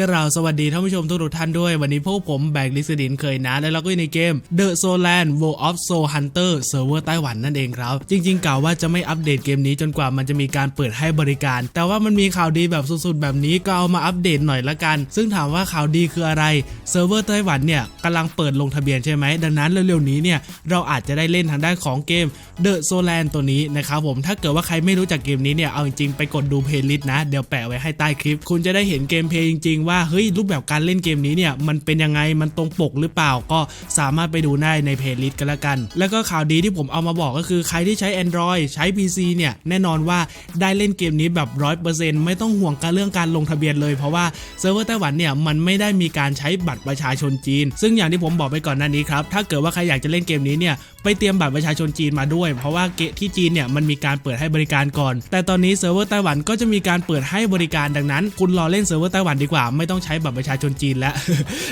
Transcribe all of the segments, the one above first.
กล่าวสวัสดีท่านผู้ชมทุกท่านด้วย วันนี้พวกผมแบกลิสดินเคยนะ แล้วเราก็อยู่ในเกม The Soulland World of Soul Hunter Server ไต้หวันนั่นเองครับ จริงๆกล่าวว่าจะไม่อัปเดตเกมนี้จนกว่ามันจะมีการเปิดให้บริการ แต่ว่ามันมีข่าวดีแบบสุดๆ แบบนี้ก็เอามาอัปเดตหน่อยละกัน ซึ่งถามว่าข่าวดีคืออะไรเซิร์ฟเวอร์ไต้หวันเนี่ยกำลังเปิดลงทะเบียนใช่ไหมดังนั้นเร็วๆนี้เนี่ยเราอาจจะได้เล่นทางด้านของเกม The Soulland ตัวนี้นะครับผมถ้าเกิดว่าใครไม่รู้จักเกมนี้เนี่ยเอาจริงๆไปกดดูเพลย์ลิสต์นะเดี๋ยวแปะไว้ให้ใต้คลิป คุณจะได้เห็นเกมเพลย์จริงว่าเฮ้ยรูปแบบการเล่นเกมนี้เนี่ยมันเป็นยังไงมันตรงปกหรือเปล่าก็สามารถไปดูได้ในเพลย์ลิสต์กันละกัน แล้วก็ข่าวดีที่ผมเอามาบอกก็คือใครที่ใช้ Android ใช้ PC เนี่ยแน่นอนว่าได้เล่นเกมนี้แบบ 100%ไม่ต้องห่วงการเรื่องการลงทะเบียนเลยเพราะว่าเซิร์ฟเวอร์ไต้หวันเนี่ยมันไม่ได้มีการใช้บัตรประชาชนจีน ซึ่งอย่างที่ผมบอกไปก่อนหน้านี้ครับถ้าเกิดว่าใครอยากจะเล่นเกมนี้เนี่ยไปเตรียมบัตรประชาชนจีนมาด้วย เพราะว่าเกที่จีนเนี่ยมันมีการเปิดให้บริการก่อน แต่ตอนนี้เซิร์ฟเวอร์ไต้หวันก็จะมีการเปิดให้บริการดังนั้น คุณรอเล่นเซิร์ฟเวอร์ไต้หวันดีกว่าไม่ต้องใช้บัตรประชาชนจีนแล้ว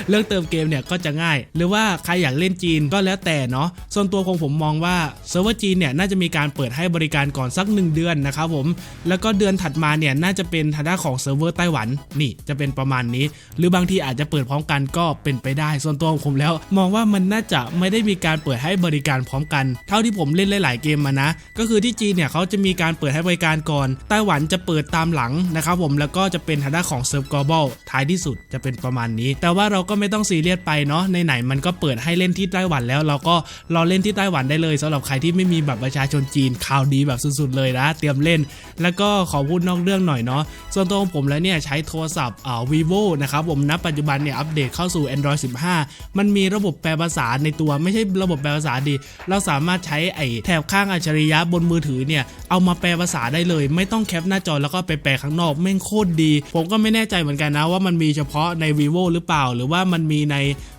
เรื่องเติมเกมเนี่ยก็จะง่าย หรือว่าใครอยากเล่นจีนก็แล้วแต่เนาะส่วนตัวของผมมองว่าเซิร์ฟเวอร์จีนเนี่ยน่าจะมีการเปิดให้บริการก่อนสัก 1 เดือนนะครับผมแล้วก็เดือนถัดมาเนี่ยน่าจะเป็นทางด้านของเซิร์ฟเวอร์ไต้หวันนี่จะเป็นประมาณนี้ หรือบางทีอาจจะเปิดพร้อมกันก็เป็นไปได้ ส่วนตัวของผมแล้ว มองว่ามันน่าจะไม่ได้มีการเปิดให้บริการพร้อมกัน เท่าที่ผมเล่นหลาย ๆ เกมมานะ ก็คือที่จีนเนี่ยเขาจะมีการเปิดให้บริการก่อนไต้หวันจะเปิดตามหลังนะครับผมแล้วก็จะเป็นทางด้านของเซิร์ฟกอ b บ l ท้ายที่สุดจะเป็นประมาณนี้ แต่ว่าเราก็ไม่ต้องซีเรียสไปเนาะในไหนมันก็เปิดให้เล่นที่ไต้หวันแล้ว เราก็รอเล่นที่ไต้หวันได้เลยสำหรับใครที่ไม่มีบัตรประชาชนจีนข่าวดีแบบสุดๆเลยนะเตรียมเล่น แล้วก็ขอพูดนอกเรื่องหน่อยเนาะส่วนตัวของผมแล้วเนี่ยใช้โทรศัพท์อ่า vivo นะครับผมณปัจจุบันเนี่ยอัปเดตเข้าสู่ Android 15 มันมีระบบแปลภาษาในตัวไม่ใช่ระบบแปลภาษาดี เราสามารถใช้ไอ้แถบข้างอัจฉริยะบนมือถือเนี่ยเอามาแปลภาษาได้เลย ไม่ต้องแคปหน้าจอแล้วก็ไปแปลข้างนอกแม่งโคตรดี ผมก็ไม่แน่ใจเหมือนกันนะว่ามันมีเฉพาะใน vivo หรือเปล่า หรือว่ามันมีใน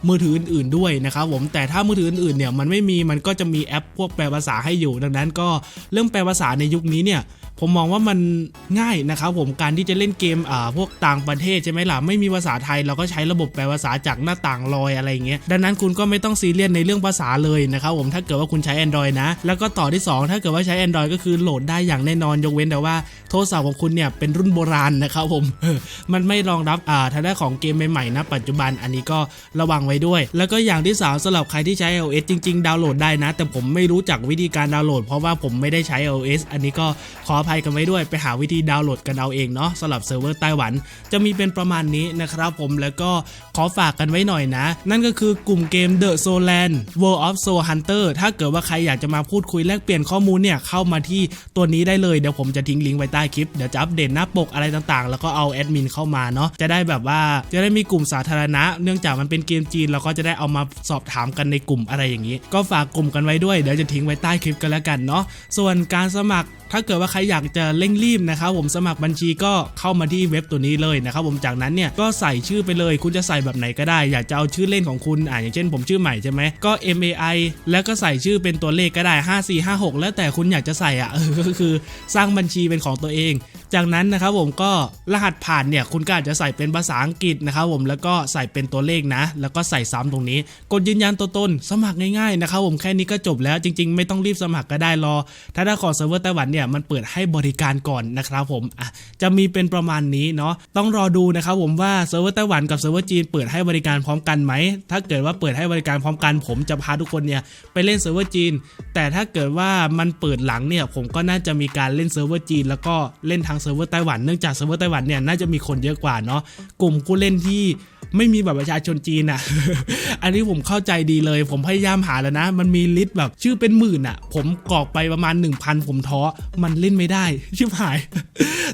มือถืออื่น ๆ ด้วยนะครับผมแต่ถ้ามือถืออื่นๆเนี่ยมันไม่มีมันก็จะมีแอปพวกแปลภาษาให้อยู่ ดังนั้นก็เรื่องแปลภาษาในยุคนี้เนี่ยผมมองว่ามันง่ายนะครับผมการที่จะเล่นเกมอ่าพวกต่างประเทศใช่ไหมล่ะไม่มีภาษาไทยเราก็ใช้ระบบแปลภาษาจากหน้าต่างลอยอะไรอย่างเงี้ยดังนั้นคุณก็ไม่ต้องซีเรียสในเรื่องภาษาเลยนะครับผมถ้าเกิดว่าคุณใช้ Android นะ แล้วก็ต่อที่ 2 ถ้าเกิดว่าใช้ Android ก็คือโหลดได้อย่างแน่นอนยกเว้นแต่ว่าโทรศัพท์ของคุณเนี่ยเป็นรุ่นโบราณนะครับผมมันไม่รองรับทางด้านของเกมใหม่ๆนะปัจจุบันอันนี้ก็ระวังไว้ด้วย แล้วก็อย่างที่สามสำหรับใครที่ใช้ iOS จริง ๆ ดาวน์โหลดได้นะ แต่ผมไม่รู้จักวิธีการดาวน์โหลด เพราะว่าผมไม่ได้ใช้ iOS อันนี้ก็ขออภัยกันไว้ด้วย ไปหาวิธีดาวน์โหลดกันเอาเองเนาะสำหรับเซิร์ฟเวอร์ไต้หวัน จะมีเป็นประมาณนี้นะครับผมแล้วก็ขอฝากกันไว้หน่อยนะ นั่นก็คือกลุ่มเกม The Soulland World of Soul Hunter ถ้าเกิดว่าใครอยากจะมาพูดคุยแลกเปลี่ยนข้อมูลเนี่ยเข้ามาที่ตัวนี้ได้เลยเดี๋ยวผมจะทิ้งลิงก์ไว้ใต้คลิปเดี๋ยวจะอัปเดตหน้าปกอะไรต่างๆ แล้วก็เอาแอดมินเข้ามาเนาะจะได้แบบว่าจะได้มีกลุ่มสาธารณะ เนื่องจากมันเป็นเกมจีนเราก็จะได้เอามาสอบถามกันในกลุ่มอะไรอย่างนี้ ก็ฝากกลุ่มกันไว้ด้วยเดี๋ยวจะทิ้งไว้ใต้คลิปกันแล้วกันเนาะส่วนการสมัคร ถ้าเกิดว่าใครอยากจะเร่งรีบนะครับผมสมัครบัญชีก็เข้ามาที่เว็บตัวนี้เลยนะครับผมจากนั้นเนี่ยก็ใส่ชื่อไปเลย คุณจะใส่แบบไหนก็ได้ อยากจะเอาชื่อเล่นของคุณอ่าอย่างเช่น ผมชื่อใหม่ใช่ไหมก็ M A I แล้วก็ใส่ชื่อเป็นตัวเลขก็ได้ 5 4 5 6 แล้วแต่คุณอยากจะใส่อะก็คือสร้างบัญชีเป็นของตัวเอง จากนั้นนะครับผมก็รหัสผ่านเนี่ยคุณก็อาจจะใส่เป็นภาษาอังกฤษนะครับผมแล้วก็ใส่เป็นตัวเลขนะ แล้วก็ใส่ซ้ำตรงนี้ กดยืนยันตัวตนสมัครง่ายๆนะครับผมแค่นี้ก็จบแล้วจริง ๆ ไม่ต้องรีบสมัครก็ได้รอ ถ้าได้ขอเซิร์ฟเวอร์ไต้หวันเนี่ยมันเปิดให้บริการก่อนนะครับผมอะจะมีเป็นประมาณนี้เนาะต้องรอดูนะครับผมว่าเซิร์ฟเวอร์ไต้หวันกับเซิร์ฟเวอร์จีนเปิดให้บริการพร้อมกันไหมถ้าเกิดว่าเปิดให้บริการพร้อมกัน ผมจะพาทุกคนเนี่ยไปเล่นเซิร์ฟเวอร์จีน แต่ถ้าเกิดว่ามันเปิดหลังเนี่ยผมก็น่าจะมีการเล่นเซิร์ฟเวอร์จีนแล้วก็เล่นทางเซิร์ฟเวอร์ไต้หวันเนื่องจากเซิร์ฟเวอร์ไต้หวันเนี่ยน่าจะมีคนเยอะกว่าเนาะกลุ่มผู้เล่นที่ ไม่มีแบบประชาชนจีนอะ อันนี้ผมเข้าใจดีเลย ผมพยายามหาแล้วนะ มันมีลิสต์แบบชื่อเป็นหมื่นอะ ผมกรอกไปประมาณ 1,000 ผมท้อ มันเล่นไม่ได้ ชิบหาย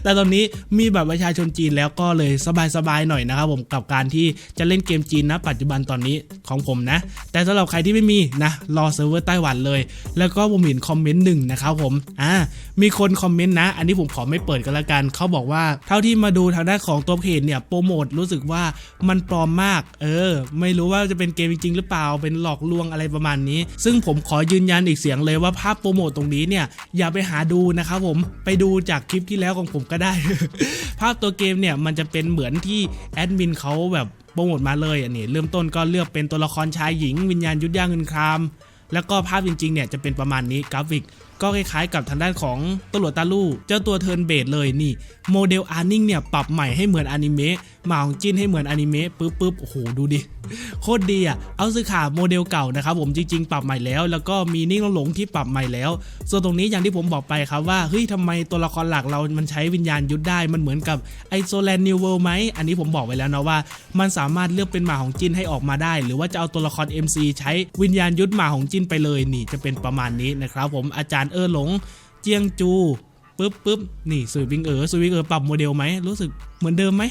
แต่ตอนนี้มีบัตรประชาชนจีนแล้วก็เลยสบายๆหน่อยนะครับผมกับการที่จะเล่นเกมจีนนะปัจจุบันตอนนี้ของผมนะ แต่สำหรับใครที่ไม่มีนะรอเซิร์ฟเวอร์ไต้หวันเลย แล้วก็ผมเห็นคอมเมนต์หนึ่งนะครับผมอ่ามีคนคอมเมนต์นะ อันนี้ผมขอไม่เปิดกันละกันเขาบอกว่าเท่าที่มาดูทางด้านของตัวเพจเนี่ยโปรโมทรู้สึกว่ามันปลอมมาก เออ ไม่รู้ว่าจะเป็นเกมจริงหรือเปล่าเป็นหลอกลวงอะไรประมาณนี้ ซึ่งผมขอยืนยันอีกเสียงเลยว่าภาพโปรโมทตรงนี้เนี่ยอย่าไปหาดูนะครับผมไปดูจากคลิปที่แล้วของผมก็ได้ ภาพตัวเกมเนี่ยมันจะเป็นเหมือนที่แอดมินเขาแบบโปรโมทมาเลยอันนี้เริ่มต้นก็เลือกเป็นตัวละครชายหญิงวิญญาณยุทธย่าเงินคราม แล้วก็ภาพจริงๆเนี่ยจะเป็นประมาณนี้กราฟิก ก็คล้ายๆกับทางด้านของตำรวจตาลู่เจ้าตัวเทิร์นเบดเลยนี่โมเดลอาร์นิ่งเนี่ยปรับใหม่ให้เหมือนอนิเมะหมาของจินให้เหมือนอนิเมะปุ๊บปุ๊บโอ้โหดูดิโคตรดีอะเอาซื้อขาโมเดลเก่านะครับผมจริง ๆ ปรับใหม่แล้ว แล้วก็มีนิ่งหลงที่ปรับใหม่แล้ว ส่วนตรงนี้อย่างที่ผมบอกไปครับว่าเฮ้ยทำไมตัวละครหลักเรามันใช้วิญญาณยุทธได้มันเหมือนกับไอโซแลนนิวเวิลด์ไหมอันนี้ผมบอกไว้แล้วนะว่า มันสามารถเลือกเป็นหมาของจินให้ออกมาได้ หรือว่าจะเอาตัวละคร MC ใช้วิญญาณยุทธหมาของจินไปเลยนี่จะเป็นประมาณนี้นะครับผมอาจารย์เออหลงเจียงจูปึ๊บปึ๊บนี่สวิวิงเออสวิวิงเออปรับโมเดลไหมรู้สึกเหมือนเดิมไหม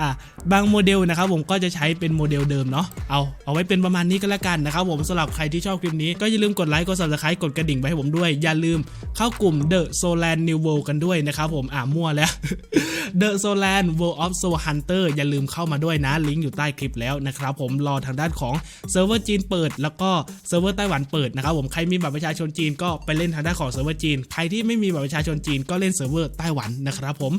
อะบางโมเดลนะครับผมก็จะใช้เป็นโมเดลเดิมเนาะเอาเอาไว้เป็นประมาณนี้ก็แล้วกันนะครับผมสำหรับใครที่ชอบคลิปนี้ก็อย่าลืมกดไลค์กด subscribe กดกระดิ่งไปให้ผมด้วย อย่าลืมเข้ากลุ่ม The Solan New World กันด้วยนะครับผมอะมั่วแล้ว The Solan World of Soul Hunter อย่าลืมเข้ามาด้วยนะลิงก์อยู่ใต้คลิปแล้วนะครับผมรอทางด้านของเซิร์ฟเวอร์จีนเปิด แล้วก็เซิร์ฟเวอร์ไต้หวันเปิดนะครับผมใครมีบัตรประชาชนจีนก็ไปเล่นทางด้านของเซิร์ฟเวอร์จีนใครที่ไม่มีบัตรประชาชนจีนก็เล่นเซิร์ฟเวอร์ไต้หวันนะครับผม